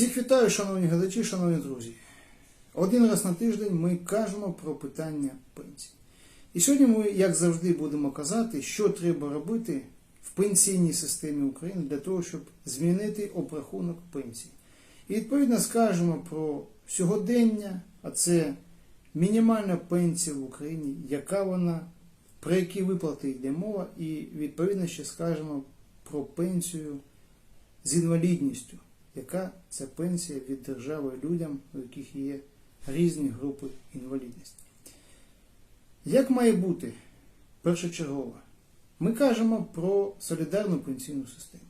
Всіх вітаю, шановні глядачі, шановні друзі. Один раз на тиждень ми кажемо про питання пенсій. І сьогодні ми, як завжди, будемо казати, що треба робити в пенсійній системі України для того, щоб змінити обрахунок пенсій. І відповідно скажемо про сьогодення, а це мінімальна пенсія в Україні, яка вона, про які виплати йде мова, і відповідно ще скажемо про пенсію з інвалідністю, яка ця пенсія від держави людям, у яких є різні групи інвалідності. Як має бути першочергово? Ми кажемо про солідарну пенсійну систему.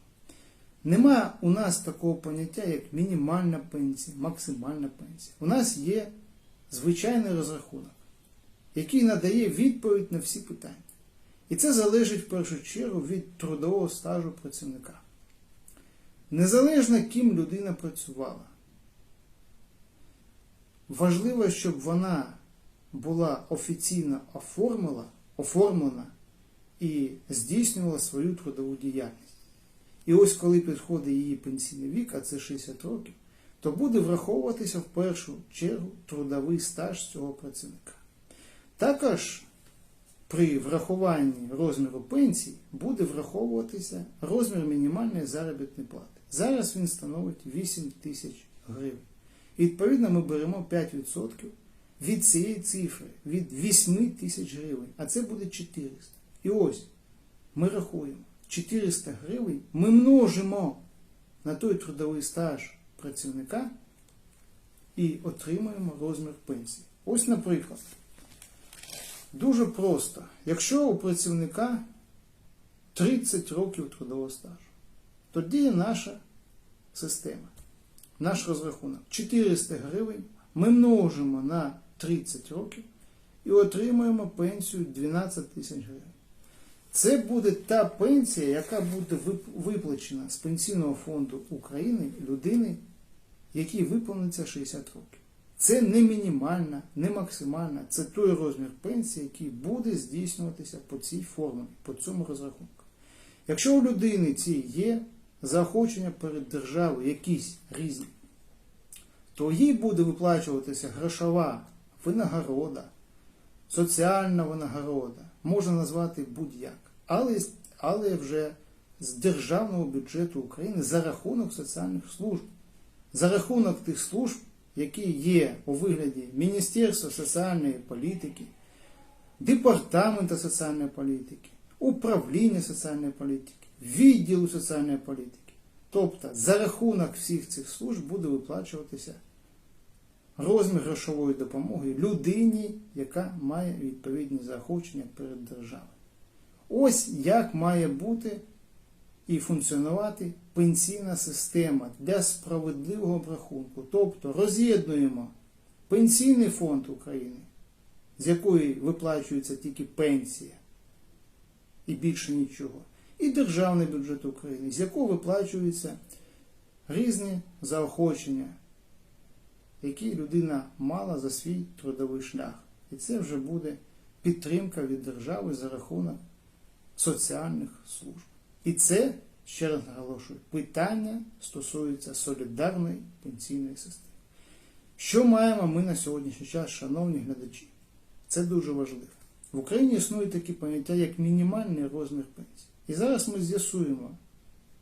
Нема у нас такого поняття, як мінімальна пенсія, максимальна пенсія. У нас є звичайний розрахунок, який надає відповідь на всі питання. І це залежить в першу чергу від трудового стажу працівника. Незалежно ким людина працювала, важливо, щоб вона була офіційно оформила, оформлена і здійснювала свою трудову діяльність. І ось коли підходить її пенсійний вік, а це 60 років, то буде враховуватися в першу чергу трудовий стаж цього працівника. Також при врахуванні розміру пенсії буде враховуватися розмір мінімальної заробітної плати. Зараз він становить 8 тисяч гривень. Відповідно ми беремо 5% від цієї цифри, від 8 тисяч гривень, а це буде 400. І ось ми рахуємо 400 гривень, ми множимо на той трудовий стаж працівника і отримуємо розмір пенсії. Ось, наприклад, дуже просто. Якщо у працівника 30 років трудового стажу, тоді наша система, наш розрахунок 400 гривень ми множимо на 30 років і отримуємо пенсію 12 тисяч гривень. Це буде та пенсія, яка буде виплачена з Пенсійного фонду України людини, якій виповниться 60 років. Це не мінімальна, не максимальна, це той розмір пенсії, який буде здійснюватися по цій формулі, по цьому розрахунку. Якщо у людини ці є заохочення перед державою якісь різні, то їй буде виплачуватися грошова винагорода, соціальна винагорода, можна назвати будь-як, але, але вже з державного бюджету України за рахунок соціальних служб, за рахунок тих служб, які є у вигляді Міністерства соціальної політики, Департаменту соціальної політики, управління соціальної політики, відділу соціальної політики. Тобто за рахунок всіх цих служб буде виплачуватися розмір грошової допомоги людині, яка має відповідні заохочення перед державою. Ось як має бути і функціонувати пенсійна система для справедливого обрахунку. Тобто роз'єднуємо пенсійний фонд України, з якої виплачується тільки пенсія і більше нічого, і державний бюджет України, з якого виплачуються різні заохочення, які людина мала за свій трудовий шлях. І це вже буде підтримка від держави за рахунок соціальних служб. І це, ще раз наголошую, питання стосується солідарної пенсійної системи. Що маємо ми на сьогоднішній час, шановні глядачі? Це дуже важливо. В Україні існує такі поняття, як мінімальний розмір пенсії. І зараз ми з'ясуємо,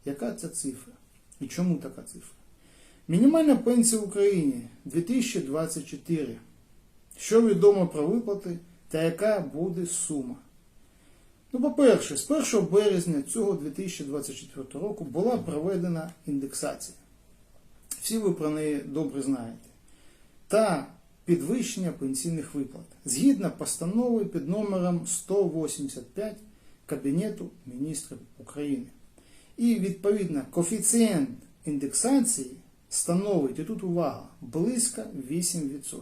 яка ця цифра і чому така цифра. Мінімальна пенсія в Україні 2024. Що відомо про виплати та яка буде сума? Ну, по-перше, з 1 березня цього 2024 року була проведена індексація. Всі ви про неї добре знаєте. Та підвищення пенсійних виплат згідно постанови під номером 185 Кабінету міністрів України. І відповідно коефіцієнт індексації становить, і тут увага, близько 8%.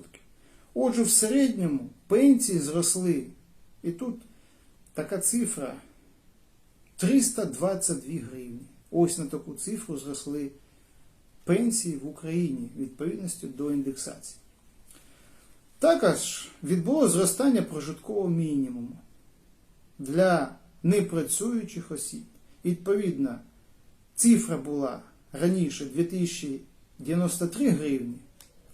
Отже, в середньому пенсії зросли. І тут така цифра 322 гривні. Ось на таку цифру зросли пенсії в Україні відповідності до індексації. Також відбулося зростання прожиткового мінімуму для непрацюючих осіб. Відповідно, цифра була раніше 2000 93 гривні,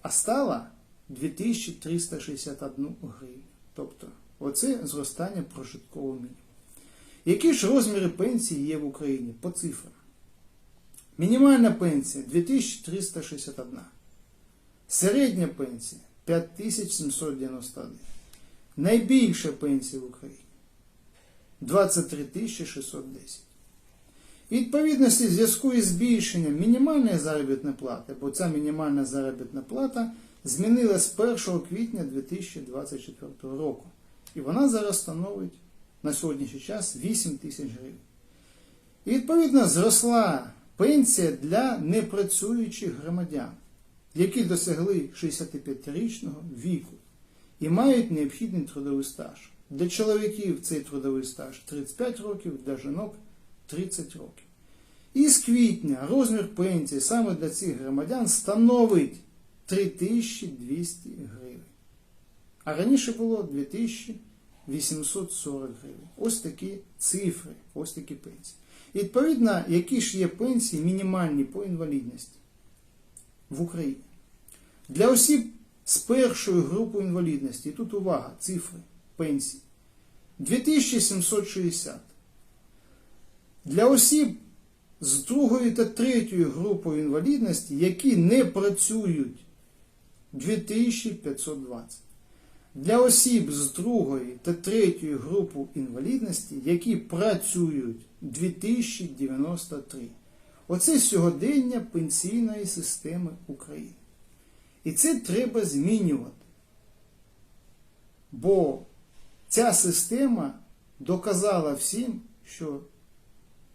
а стала 2361 гривню. Тобто, оце зростання прожиткового мінімуму. Які ж розміри пенсії є в Україні по цифрам? Мінімальна пенсія 2361. Середня пенсія 5791. Найбільша пенсія в Україні 23 610. І відповідності в зв'язку із збільшенням мінімальної заробітної плати, бо ця мінімальна заробітна плата змінилась з 1 квітня 2024 року. І вона зараз становить на сьогоднішній час 8 тисяч гривень. І відповідно зросла пенсія для непрацюючих громадян, які досягли 65-річного віку і мають необхідний трудовий стаж. Для чоловіків цей трудовий стаж 35 років, для жінок 30 років. І з квітня розмір пенсії саме для цих громадян становить 3200 гривень. А раніше було 2840 гривень. Ось такі цифри, ось такі пенсії. І відповідно, які ж є пенсії мінімальні по інвалідності в Україні. Для осіб з першою групою інвалідності, тут увага, цифри пенсії, 2760. Для осіб з другою та третьою групою інвалідності, які не працюють 2520. Для осіб з другої та третьої групи інвалідності, які працюють 2093. Оце сьогодення пенсійної системи України. І це треба змінювати. Бо ця система доказала всім, що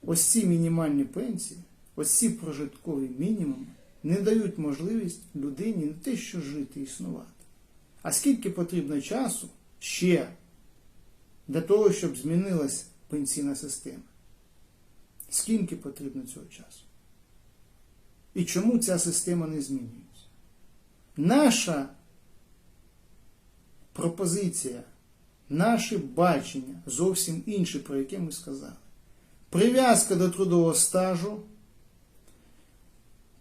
ось ці мінімальні пенсії, ось ці прожиткові мінімуми не дають можливість людині не те, що жити, існувати. А скільки потрібно часу ще для того, щоб змінилась пенсійна система? Скільки потрібно цього часу? І чому ця система не змінюється? Наша пропозиція, наше бачення зовсім інше, про яке ми сказали. Прив'язка до трудового стажу.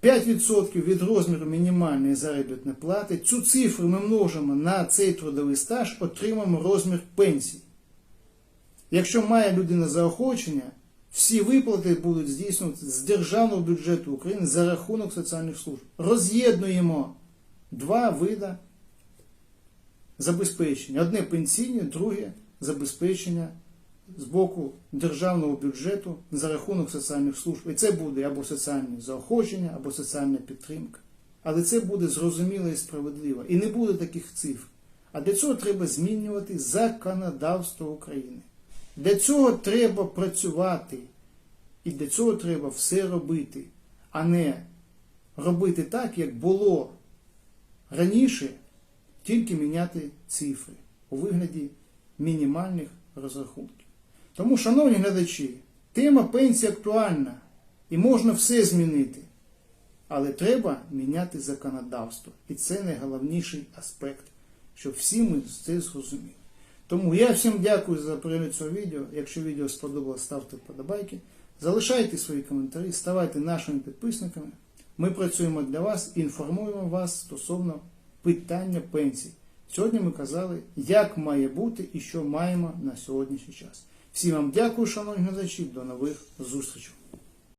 5% від розміру мінімальної заробітної плати. Цю цифру ми множимо на цей трудовий стаж, отримаємо розмір пенсії. Якщо має людина заохочення, всі виплати будуть здійснюватися з державного бюджету України за рахунок соціальних служб. Роз'єднуємо два види забезпечення. Одне пенсійне, друге забезпечення з боку державного бюджету за рахунок соціальних служб. І це буде або соціальне заохочення, або соціальна підтримка. Але це буде зрозуміло і справедливо. І не буде таких цифр. А для цього треба змінювати законодавство України. Для цього треба працювати. І для цього треба все робити, а не робити так, як було раніше, тільки міняти цифри у вигляді мінімальних розрахунків. Тому, шановні глядачі, тема пенсії актуальна і можна все змінити. Але треба міняти законодавство. І це найголовніший аспект, щоб всі ми це зрозуміли. Тому я всім дякую за перегляд цього відео. Якщо відео сподобалось, ставте вподобайки. Залишайте свої коментарі, ставайте нашими підписниками. Ми працюємо для вас і інформуємо вас стосовно питання пенсій. Сьогодні ми казали, як має бути і що маємо на сьогоднішній час. Всім вам дякую, шановні глядачі, до нових зустрічей.